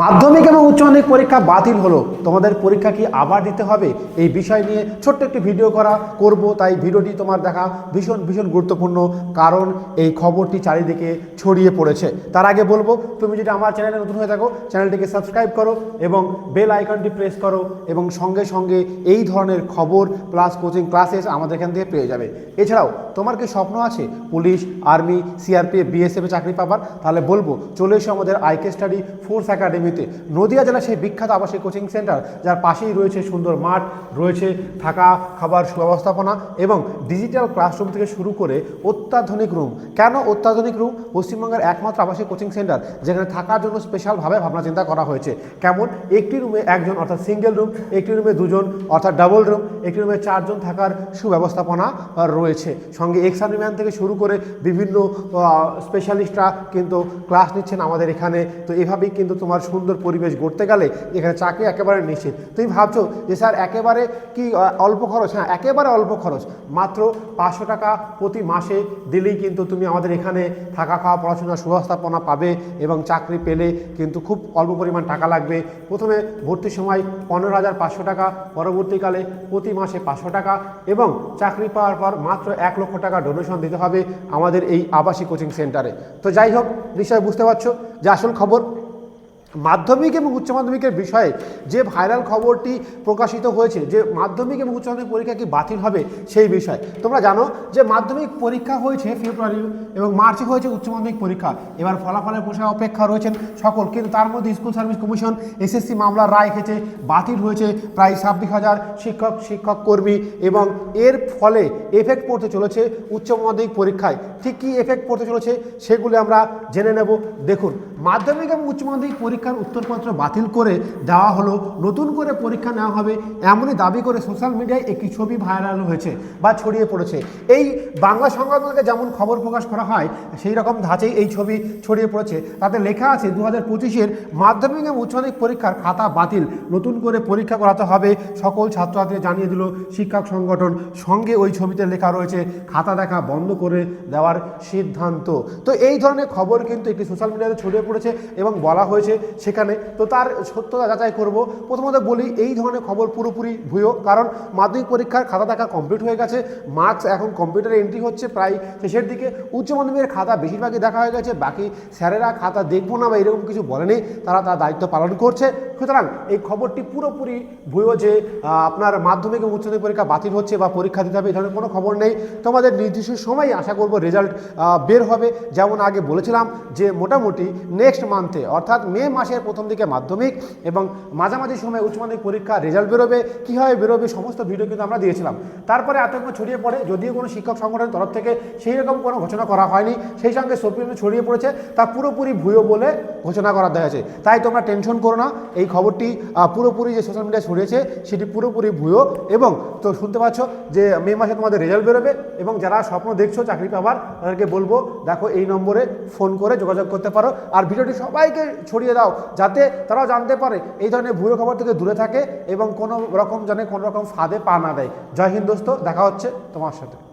মাধ্যমিক এবং উচ্চ মাধ্যমিক পরীক্ষা বাতিল হলো। তোমাদের পরীক্ষা কি আবার দিতে হবে? এই বিষয় নিয়ে ছোট্ট একটি ভিডিও করা করব। তাই ভিডিওটি তোমার দেখা ভীষণ ভীষণ গুরুত্বপূর্ণ, কারণ এই খবরটি চারিদিকে ছড়িয়ে পড়েছে। তার আগে বলব, তুমি যদি আমার চ্যানেলে নতুন হয়ে থাকো, চ্যানেলটিকে সাবস্ক্রাইব করো এবং বেল আইকনটি প্রেস করো এবং সঙ্গে সঙ্গে এই ধরনের খবর প্লাস কোচিং ক্লাসেস আমাদের এখান থেকে পেয়ে যাবে। এছাড়াও, তোমার কি স্বপ্ন আছে? পুলিশ আর্মি সিআরপিএফ বিএসএফে চাকরি পাবার? তাহলে বলব, চলে এসো আমাদের আইকে স্টাডি ফোর্স একাডেমিতে নদিয়া জেলা সেই বিখ্যাত আবাসিক কোচিং সেন্টার, যার পাশেই রয়েছে সুন্দর মাঠ, রয়েছে থাকা খাবার সুব্যবস্থাপনা এবং ডিজিটাল ক্লাসরুম থেকে শুরু করে অত্যাধুনিক রুম। কেন অত্যাধুনিক রুম? পশ্চিমবঙ্গের একমাত্র আবাসিক কোচিং সেন্টার, যেখানে থাকার জন্য স্পেশালভাবে ভাবনা চিন্তা করা হয়েছে। কেমন? একটি রুমে একজন, অর্থাৎ সিঙ্গেল রুম, একটি রুমে দুজন, অর্থাৎ ডাবল রুম, একটি রুমে চারজন থাকার সুব্যবস্থাপনা রয়েছে। সঙ্গে এক্সামিম্যান থেকে শুরু করে বিভিন্ন স্পেশালিস্টরা কিন্তু ক্লাস নিচ্ছেন আমাদের এখানে। তো এভাবেই কিন্তু তোমার সুন্দর পরিবেশ গড়তে গেলে এখানে চাকরি একেবারে নিশ্চিত। তুমি ভাবছ যে স্যার একেবারে কি অল্প খরচ? হ্যাঁ একেবারে অল্প খরচ। মাত্র পাঁচশো টাকা প্রতি মাসে দিলেই কিন্তু তুমি আমাদের এখানে থাকা খাওয়া, পড়াশোনা, সুব্যবস্থাপনা পাবে এবং চাকরি পেলে কিন্তু খুব অল্প পরিমাণ টাকা লাগবে। প্রথমে ভর্তির সময় পনেরো হাজার পাঁচশো টাকা, পরবর্তীকালে প্রতি মাসে পাঁচশো টাকা এবং চাকরি পাওয়ার পর মাত্র এক লক্ষ টাকা ডোনেশন দিতে হবে আমাদের এই আবাসিক কোচিং সেন্টারে। তো যাই হোক, নিশ্চয়ই বুঝতে পারছ। যে আসল খবর মাধ্যমিক এবং উচ্চ মাধ্যমিকের বিষয়ে যে ভাইরাল খবরটি প্রকাশিত হয়েছে, যে মাধ্যমিক এবং উচ্চ মাধ্যমিক পরীক্ষা কি বাতিল হবে সেই বিষয়। তোমরা জানো যে মাধ্যমিক পরীক্ষা হয়েছে ফেব্রুয়ারি এবং মার্চে হয়েছে উচ্চ মাধ্যমিক পরীক্ষা। এবার ফলাফলের পোষা অপেক্ষা রয়েছেন সকল, কিন্তু তার মধ্যে স্কুল সার্ভিস কমিশন এসএসসি মামলার রায় এসেছে, বাতিল হয়েছে প্রায় ছাব্বিশ হাজার শিক্ষক শিক্ষক কর্মী এবং এর ফলে এফেক্ট পড়তে চলেছে উচ্চ মাধ্যমিক পরীক্ষায়। ঠিক কী এফেক্ট পড়তে চলেছে সেগুলো আমরা জেনে নেব। দেখুন, মাধ্যমিক এবং উচ্চ মাধ্যমিক পরীক্ষার উত্তরপত্র বাতিল করে দেওয়া হলো, নতুন করে পরীক্ষা নেওয়া হবে এমনই দাবি করে সোশ্যাল মিডিয়ায় একটি ছবি ভাইরাল হয়েছে বা ছড়িয়ে পড়েছে। এই বাংলা সংবাদগুলোকে যেমন খবর প্রকাশ করা হয়, সেই রকম ধাঁচেই এই ছবি ছড়িয়ে পড়েছে। তাতে লেখা আছে দু হাজার পঁচিশের মাধ্যমিক এবং উচ্চ মাধ্যমিক পরীক্ষার খাতা বাতিল, নতুন করে পরীক্ষা করাতে হবে, সকল ছাত্রছাত্রী জানিয়ে দিল শিক্ষক সংগঠন। সঙ্গে ওই ছবিতে লেখা রয়েছে, খাতা দেখা বন্ধ করে দেওয়ার সিদ্ধান্ত। তো এই ধরনের খবর কিন্তু একটি সোশ্যাল মিডিয়াতে ছড়িয়ে পড়েছে এবং বলা হয়েছে সেখানে। তো তার সত্যতা যাচাই করব। প্রথমত বলি, এই ধরনের খবর পুরোপুরি ভুয়ো, কারণ মাধ্যমিক পরীক্ষার খাতা দেখা কমপ্লিট হয়ে গেছে। মার্কস এখন কম্পিউটারে এন্ট্রি হচ্ছে প্রায় শেষের দিকে। উচ্চ মাধ্যমিকের খাতা বেশিরভাগই দেখা হয়ে গেছে। বাকি স্যারেরা খাতা দেখব না বা এরকম কিছু বলেনি। তারা তার দায়িত্ব পালন করছে। সুতরাং এই খবরটি পুরোপুরি ভুয়ো যে আপনার মাধ্যমিক এবং উচ্চ মাধ্যমিক পরীক্ষা বাতিল হচ্ছে বা পরীক্ষা দিতে হবে, এই ধরনের কোনো খবর নেই। তোমাদের নির্দিষ্ট সময় আশা করব রেজাল্ট বের হবে। যেমন আগে বলেছিলাম যে, মোটামুটি নেক্সট মান্থে অর্থাৎ মে মাসের প্রথম দিকে মাধ্যমিক এবং মাঝামাঝি সময় উচ্চ মাধ্যমিক পরীক্ষা রেজাল্ট বেরোবে। কীভাবে বেরোবে সমস্ত ভিডিও কিন্তু আমরা দিয়েছিলাম। তারপরে আতঙ্ক ছড়িয়ে পড়ে, যদিও কোনো শিক্ষক সংগঠনের তরফ থেকে সেই রকম কোনো ঘোষণা করা হয়নি, সেই সঙ্গে সোপিয়াম ছড়িয়ে পড়েছে। তা পুরোপুরি ভুয়ো বলে ঘোষণা করা হয়েছে। তাই তোমরা টেনশন করো না। এই খবরটি পুরোপুরি যে সোশ্যাল মিডিয়ায় ছড়িয়েছে, সেটি পুরোপুরি ভুয়ো এবং তো শুনতে পাচ্ছ যে মে মাসে তোমাদের রেজাল্ট বেরোবে এবং যারা স্বপ্ন দেখছ চাকরি পাবার, তাদেরকে বলব, দেখো এই নম্বরে ফোন করে যোগাযোগ করতে পারো। আর ভিডিওটি সবাইকে ছড়িয়ে দাও, যাতে তারাও জানতে পারে এই ধরনের ভুয়ো খবর থেকে দূরে থাকে এবং কোনো রকম জানে কোনো রকম ফাঁদে পা না দেয়। জয় হিন্দ দোস্ত, দেখা হচ্ছে তোমার সাথে।